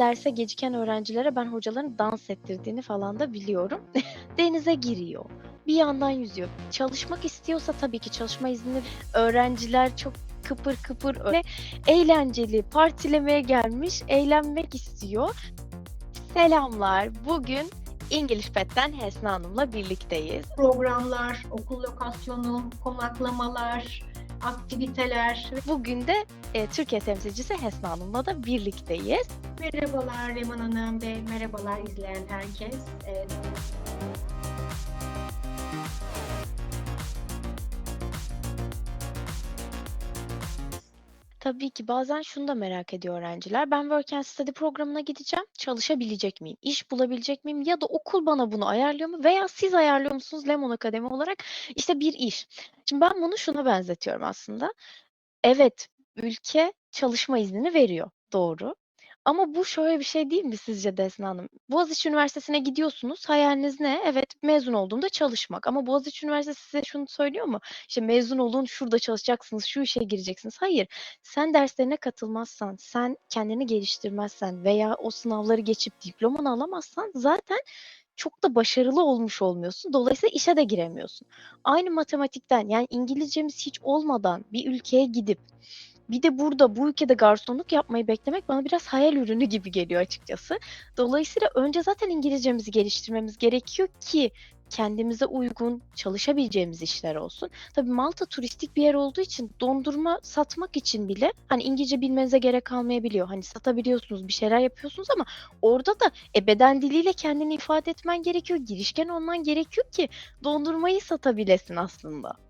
derse geciken öğrencilere ben hocaların dans ettirdiğini falan da biliyorum. Denize giriyor. Bir yandan yüzüyor. Çalışmak istiyorsa tabii ki çalışma izni öğrenciler çok kıpır kıpır öyle eğlenceli partilemeye gelmiş, eğlenmek istiyor. Selamlar. Bugün İngiliz Pet'ten Hesna Hanım'la birlikteyiz. programlar, okul lokasyonu, konaklamalar, aktiviteler. Bugün de e, Türkiye temsilcisi Hesna Hanım'la da birlikteyiz. Merhabalar Leman Hanım ve merhabalar izleyen herkes. Ee, Tabii ki bazen şunu da merak ediyor öğrenciler. Ben Work and Study programına gideceğim. Çalışabilecek miyim? İş bulabilecek miyim? Ya da okul bana bunu ayarlıyor mu? Veya siz ayarlıyor musunuz Lemon Akademi olarak? İşte bir iş. Şimdi ben bunu şuna benzetiyorum aslında. Evet, ülke çalışma iznini veriyor. Doğru. Ama bu şöyle bir şey değil mi sizce Desna Hanım? Boğaziçi Üniversitesi'ne gidiyorsunuz. Hayaliniz ne? Evet, mezun olduğumda çalışmak. Ama Boğaziçi Üniversitesi size şunu söylüyor mu? İşte mezun olun, şurada çalışacaksınız, şu işe gireceksiniz. Hayır. Sen derslerine katılmazsan, sen kendini geliştirmezsen veya o sınavları geçip diplomanı alamazsan zaten çok da başarılı olmuş olmuyorsun. Dolayısıyla işe de giremiyorsun. Aynı matematikten yani İngilizcemiz hiç olmadan bir ülkeye gidip bir de burada bu ülkede garsonluk yapmayı beklemek bana biraz hayal ürünü gibi geliyor açıkçası. Dolayısıyla önce zaten İngilizcemizi geliştirmemiz gerekiyor ki kendimize uygun çalışabileceğimiz işler olsun. Tabii Malta turistik bir yer olduğu için dondurma satmak için bile hani İngilizce bilmenize gerek kalmayabiliyor. Hani satabiliyorsunuz, bir şeyler yapıyorsunuz ama orada da e, beden diliyle kendini ifade etmen gerekiyor. Girişken olman gerekiyor ki dondurmayı satabilesin aslında.